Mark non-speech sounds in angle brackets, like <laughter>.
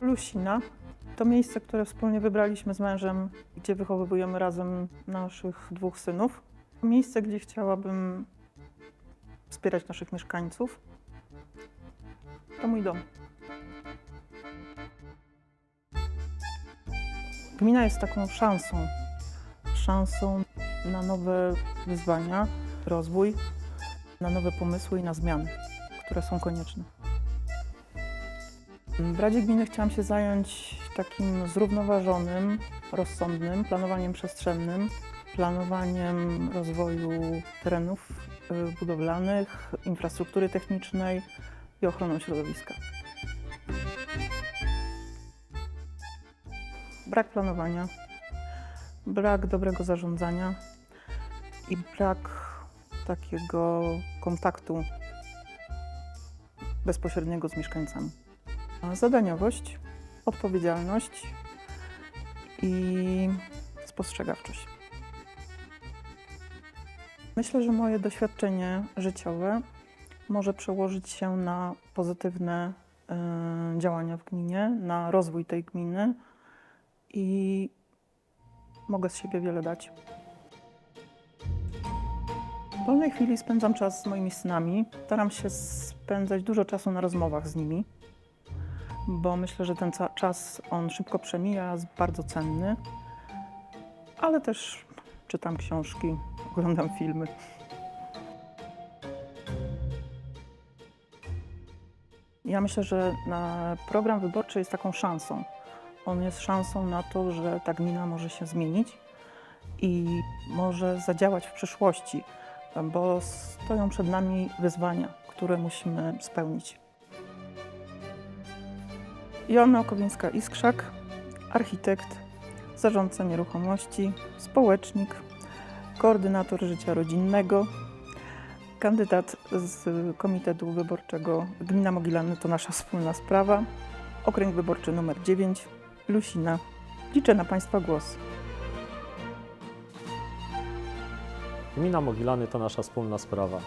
Lusina to miejsce, które wspólnie wybraliśmy z mężem, gdzie wychowujemy razem naszych dwóch synów. Miejsce, gdzie chciałabym wspierać naszych mieszkańców. To mój dom. Gmina jest taką szansą. Szansą na nowe wyzwania, rozwój, na nowe pomysły i na zmiany, które są konieczne. W Radzie Gminy chciałam się zająć takim zrównoważonym, rozsądnym planowaniem przestrzennym, planowaniem rozwoju terenów y, budowlanych, infrastruktury technicznej i ochroną środowiska. Brak planowania, brak dobrego zarządzania i brak takiego kontaktu bezpośredniego z mieszkańcami. Zadaniowość, odpowiedzialność i spostrzegawczość. Myślę, że moje doświadczenie życiowe może przełożyć się na pozytywne e, działania w gminie, na rozwój tej gminy i mogę z siebie wiele dać. W wolnej chwili spędzam czas z moimi synami. Staram się spędzać dużo czasu na rozmowach z nimi bo myślę, że ten czas on szybko przemija, jest bardzo cenny, ale też czytam książki, <laughs> oglądam filmy. Ja myślę, że program wyborczy jest taką szansą. On jest szansą na to, że ta gmina może się zmienić i może zadziałać w przyszłości, bo stoją przed nami wyzwania, które musimy spełnić. Joanna Okowińska-Iskrzak, architekt, zarządca nieruchomości, społecznik, koordynator życia rodzinnego, kandydat z Komitetu Wyborczego Gmina Mogilany to nasza wspólna sprawa, okręg wyborczy numer 9, Lusina. Liczę na Państwa głos. Gmina Mogilany to nasza wspólna sprawa.